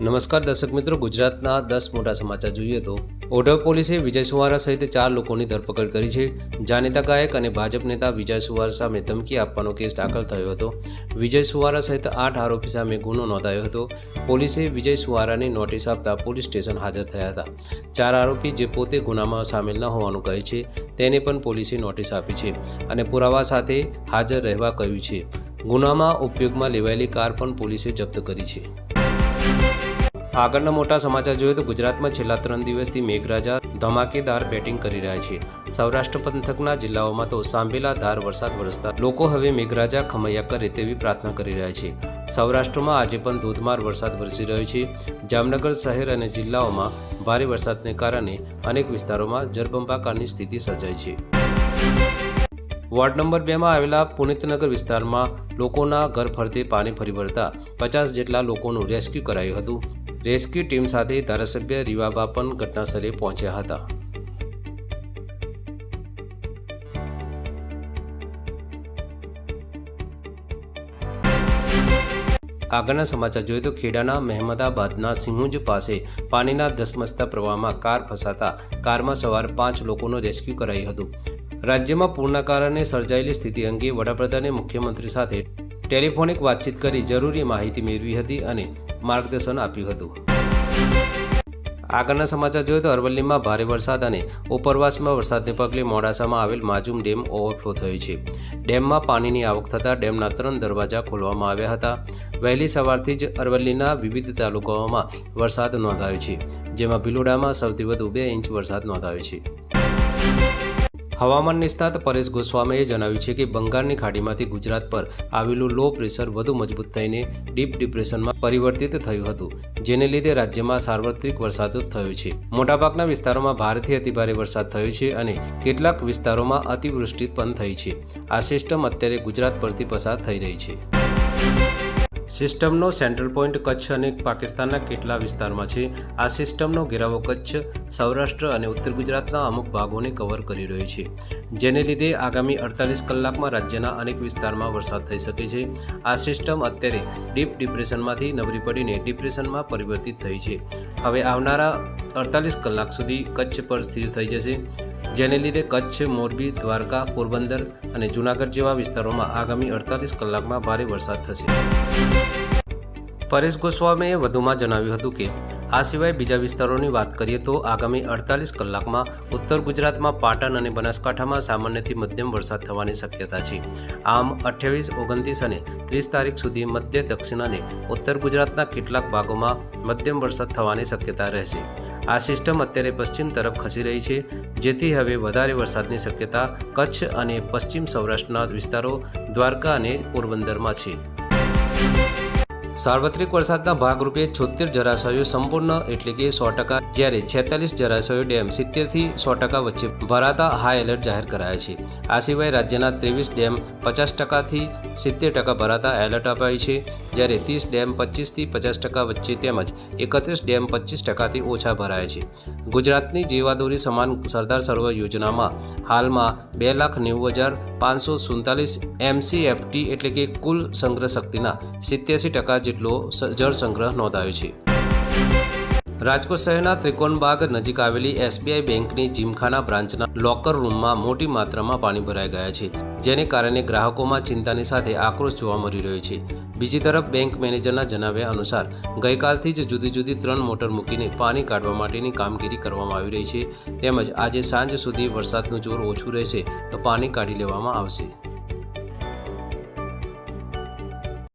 નમસ્કાર દર્શક મિત્રો, ગુજરાતના દસ મોટા સમાચાર જોઈએ તો ઓઢવ પોલીસે વિજય સુવારા સહિત ચાર લોકોની ધરપકડ કરી છે. જાણીતા ગાયક અને ભાજપ નેતા વિજય સુવારા સામે ધમકી આપવાનો કેસ દાખલ થયો હતો. વિજય સુવારા સહિત આઠ આરોપી સામે ગુનો નોંધાયો હતો. પોલીસે વિજય સુવારાની નોટિસ આપતા પોલીસ સ્ટેશન હાજર થયા હતા. ચાર આરોપી જે પોતે ગુનામાં સામેલ ન હોવાનું કહે છે, તેને પણ પોલીસે નોટિસ આપી છે અને પુરાવા સાથે હાજર રહેવા કહ્યું છે. ગુનામાં ઉપયોગમાં લેવાયેલી કાર પણ પોલીસે જપ્ત કરી છે. આગળના મોટા સમાચાર જોઈએ તો ગુજરાતમાં છેલ્લા ત્રણ દિવસથી મેઘરાજા ધમાકેદાર બેટિંગ કરી રહ્યા છે. સૌરાષ્ટ્ર પંથકના જિલ્લાઓમાં તો સાંભેલા ધાર વરસાદ વરસતા લોકો હવે મેઘરાજા ખમૈયા કરે તેવી પ્રાર્થના કરી રહ્યા છે. સૌરાષ્ટ્રમાં આજે પણ ધોધમાર વરસાદ વરસી રહ્યો છે. જામનગર શહેર અને જિલ્લાઓમાં ભારે વરસાદને કારણે અનેક વિસ્તારોમાં જળબંબાકારની સ્થિતિ સર્જાઈ છે. વોર્ડ નંબર બેમાં આવેલા પુનિતનગર વિસ્તારમાં લોકોના ઘર ફરતે પાણી ફરી વળતા પચાસ જેટલા લોકોનું રેસ્ક્યુ કરાયું હતું. રેસ્ક્યુ ટીમ સાથે ધારાસભ્ય રીવાબા પણ ઘટનાસ્થળે પહોંચ્યા હતા. આગળના સમાચાર જોઈએ તો ખેડાના મહેમદાબાદના સિંહુજ પાસે પાણીના ધસમસતા પ્રવાહમાં કાર ફસાતા કારમાં સવાર પાંચ લોકોનું રેસ્ક્યુ કરાયું હતું. રાજ્યમાં પૂરના કારણે સર્જાયેલી સ્થિતિ અંગે વડાપ્રધાને મુખ્યમંત્રી સાથે ટેલિફોનિક વાતચીત કરી જરૂરી માહિતી મેળવી હતી અને માર્ગદર્શન આપ્યું હતું. આગળના સમાચાર જોઈએ તો અરવલ્લીમાં ભારે વરસાદ અને ઉપરવાસમાં વરસાદને પગલે મોડાસામાં આવેલ માજુમ ડેમ ઓવરફ્લો થયો છે. ડેમમાં પાણીની આવક થતાં ડેમના ત્રણ દરવાજા ખોલવામાં આવ્યા હતા. વહેલી સવારથી જ અરવલ્લીના વિવિધ તાલુકાઓમાં વરસાદ નોંધાયો છે, જેમાં ભિલોડામાં સૌથી વધુ બે ઇંચ વરસાદ નોંધાયો છે. હવામાન નિષ્ણાત પરેશ ગોસ્વામીએ જણાવ્યું છે કે બંગાળની ખાડીમાંથી ગુજરાત પર આવેલું લો પ્રેશર વધુ મજબૂત થઈને ડીપ ડિપ્રેશનમાં પરિવર્તિત થયું હતું, જેને લીધે રાજ્યમાં સાર્વત્રિક વરસાદ થયો છે. મોટાભાગના વિસ્તારોમાં ભારેથી અતિભારે વરસાદ થયો છે અને કેટલાક વિસ્તારોમાં અતિવૃષ્ટિ પણ થઈ છે. આ સિસ્ટમ અત્યારે ગુજરાત પરથી પસાર થઈ રહી છે. સિસ્ટમનો સેન્ટ્રલ પોઈન્ટ કચ્છ અને પાકિસ્તાનના કેટલા વિસ્તારમાં છે? આ સિસ્ટમનો ઘેરાવો કચ્છ, સૌરાષ્ટ્ર અને ઉત્તર ગુજરાતના અમુક ભાગોને કવર કરી રહ્યો છે. જેને લીધે આગામી અડતાલીસ કલાકમાં રાજ્યના અનેક વિસ્તારમાં વરસાદ થઈ શકે છે. આ સિસ્ટમ અત્યારે ડીપ ડિપ્રેશનમાંથી નબળી પડીને ડિપ્રેશનમાં પરિવર્તિત થઈ છે. હવે આવનારા અડતાલીસ કલાક સુધી કચ્છ પર સ્થિર થઈ જશે. જેને લીધે કચ્છ, મોરબી, દ્વારકા, પોરબંદર અને જૂનાગઢ જેવા વિસ્તારોમાં આગામી અડતાલીસ કલાકમાં ભારે વરસાદ થશે. પરેશ ગોસ્વામીએ વધુમાં જણાવ્યું હતું કે, આ સિવાય બીજા વિસ્તારોની વાત કરીએ તો આગામી અડતાલીસ કલાકમાં ઉત્તર ગુજરાતમાં પાટણ અને બનાસકાંઠામાં સામાન્યથી મધ્યમ વરસાદ થવાની શક્યતા છે. આમ અઠ્યાવીસ, ઓગણત્રીસ અને ત્રીસ તારીખ સુધી મધ્ય, દક્ષિણ અને ઉત્તર ગુજરાતના કેટલાક ભાગોમાં મધ્યમ વરસાદ થવાની શક્યતા રહેશે. આ સિસ્ટમ અત્યારે પશ્ચિમ તરફ ખસી રહી છે, જેથી હવે વધારે વરસાદની શક્યતા કચ્છ અને પશ્ચિમ સૌરાષ્ટ્રના વિસ્તારો દ્વારકા અને પોરબંદરમાં છે. સાર્વત્રિક વરસાદના ભાગરૂપે છોતેર જળાશયો સંપૂર્ણ એટલે કે સો ટકા, જ્યારે છેતાલીસ જળાશયો ડેમ સિત્તેરથી સો ટકા વચ્ચે ભરાતા હાઈ એલર્ટ જાહેર કરાયા છે. આ સિવાય રાજ્યના ત્રેવીસ ડેમ પચાસ ટકાથી સિત્તેર ટકા ભરાતા એલર્ટ અપાયું છે, જ્યારે ત્રીસ ડેમ પચીસથી પચાસ ટકા વચ્ચે તેમજ એકત્રીસ ડેમ પચીસ ટકાથી ઓછા ભરાયા છે. ગુજરાતની જીવાદોરી સમાન સરદાર સરોવર યોજનામાં હાલમાં બે લાખ નેવું હજાર પાંચસો સુડતાલીસ એમસીએફટી એટલે કે કુલ સંગ્રહ શક્તિના સિત્યાસી ટકા જેટલો જળ સંગ્રહ નોંધાયો છે. રાજકોટ શહેરના ત્રિકોણબાગ નજીક આવેલી એસબીઆઈ બેંકની જીમખાના બ્રાન્ચના લોકર રૂમમાં મોટી માત્રામાં પાણી ભરાઈ ગયા છે, જેને કારણે ગ્રાહકોમાં ચિંતાની સાથે આક્રોશ જોવા મળી રહ્યો છે. બીજી તરફ બેંક મેનેજરના જણાવ્યા અનુસાર, ગઈકાલથી જ જુદી જુદી ત્રણ મોટર મૂકીને પાણી કાઢવા માટેની કામગીરી કરવામાં આવી રહી છે. તેમજ આજે સાંજ સુધી વરસાદનું જોર ઓછું રહેશે, તો પાણી કાઢી લેવામાં આવશે.